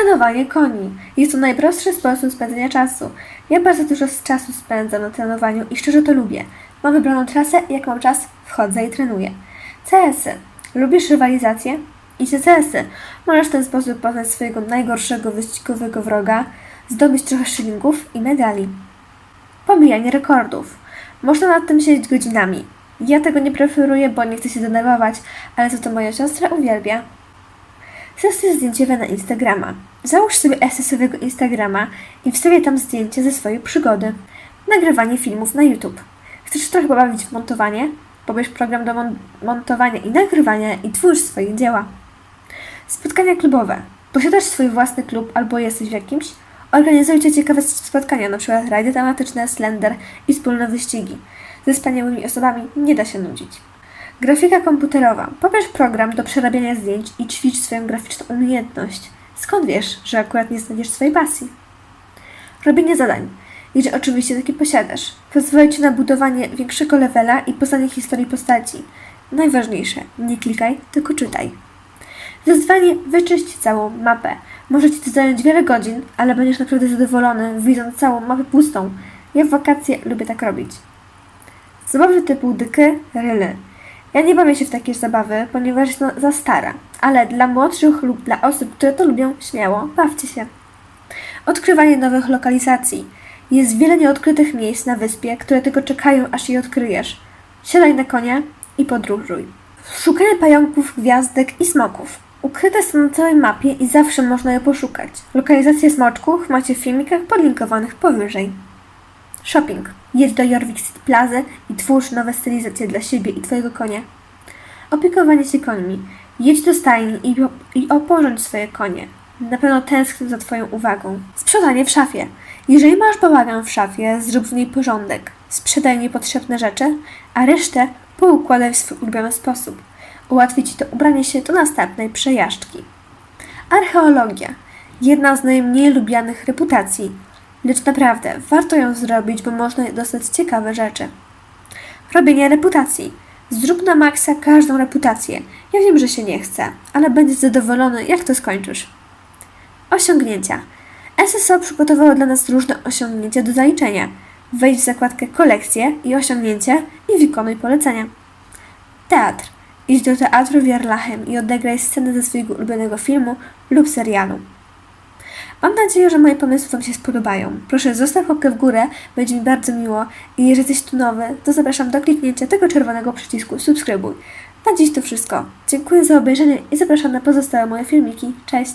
Trenowanie koni. Jest to najprostszy sposób spędzenia czasu. Ja bardzo dużo czasu spędzam na trenowaniu i szczerze to lubię. Mam wybraną trasę i jak mam czas, wchodzę i trenuję. CS-y. Lubisz rywalizację? Idź na CS-y. Możesz w ten sposób poznać swojego najgorszego wyścigowego wroga, zdobyć trochę szylingów i medali. Pobijanie rekordów. Można nad tym siedzieć godzinami. Ja tego nie preferuję, bo nie chcę się denerwować, ale za to moja siostra uwielbia. Sesję zdjęciowe na Instagrama. Załóż sobie SS-owego Instagrama i wstawię tam zdjęcie ze swojej przygody. Nagrywanie filmów na YouTube. Chcesz trochę pobawić w montowanie? Pobierz program do mon- montowania i nagrywania i twórz swoje dzieła. Spotkania klubowe. Posiadasz swój własny klub albo jesteś w jakimś? Organizujcie ciekawe spotkania, np. rajdy tematyczne, slender i wspólne wyścigi. Ze wspaniałymi osobami nie da się nudzić. Grafika komputerowa. Pobierz program do przerabiania zdjęć i ćwicz swoją graficzną umiejętność. Skąd wiesz, że akurat nie znajdziesz swojej pasji? Robienie zadań. Jeżeli oczywiście takie posiadasz. Pozwoli Ci na budowanie większego levela i poznanie historii postaci. Najważniejsze, nie klikaj, tylko czytaj. Wyzwanie wyczyść całą mapę. Może Ci to zająć wiele godzin, ale będziesz naprawdę zadowolony, widząc całą mapę pustą. Ja w wakacje lubię tak robić. Zabawy typu dyky, ryly. Ja nie bawię się w takie zabawy, ponieważ jest to za stara, ale dla młodszych lub dla osób, które to lubią, śmiało, bawcie się. Odkrywanie nowych lokalizacji. Jest wiele nieodkrytych miejsc na wyspie, które tylko czekają, aż je odkryjesz. Siadaj na konia i podróżuj. Szukanie pająków, gwiazdek i smoków. Ukryte są na całej mapie i zawsze można je poszukać. Lokalizację smoczków macie w filmikach podlinkowanych powyżej. Shopping. Jedź do Jorvik City Plaza i twórz nowe stylizacje dla siebie i Twojego konia. Opiekowanie się końmi. Jedź do stajni i, i oporządź swoje konie. Na pewno tęsknią za Twoją uwagą. Sprzątanie w szafie. Jeżeli masz bałagan w szafie, zrób w niej porządek. Sprzedaj niepotrzebne rzeczy, a resztę poukładaj w swój ulubiony sposób. Ułatwi Ci to ubranie się do następnej przejażdżki. Archeologia. Jedna z najmniej lubianych reputacji. Lecz naprawdę, warto ją zrobić, bo można dostać ciekawe rzeczy. Robienie reputacji. Zrób na maksa każdą reputację. Ja wiem, że się nie chce, ale będziesz zadowolony, jak to skończysz. Osiągnięcia. SSO przygotowało dla nas różne osiągnięcia do zaliczenia. Wejdź w zakładkę kolekcje i osiągnięcia i wykonuj polecenia. Teatr. Idź do teatru w Jarlachem i odegraj scenę ze swojego ulubionego filmu lub serialu. Mam nadzieję, że moje pomysły Wam się spodobają. Proszę zostaw łapkę w górę, będzie mi bardzo miło i jeżeli jesteś tu nowy, to zapraszam do kliknięcia tego czerwonego przycisku subskrybuj. Na dziś to wszystko. Dziękuję za obejrzenie i zapraszam na pozostałe moje filmiki. Cześć!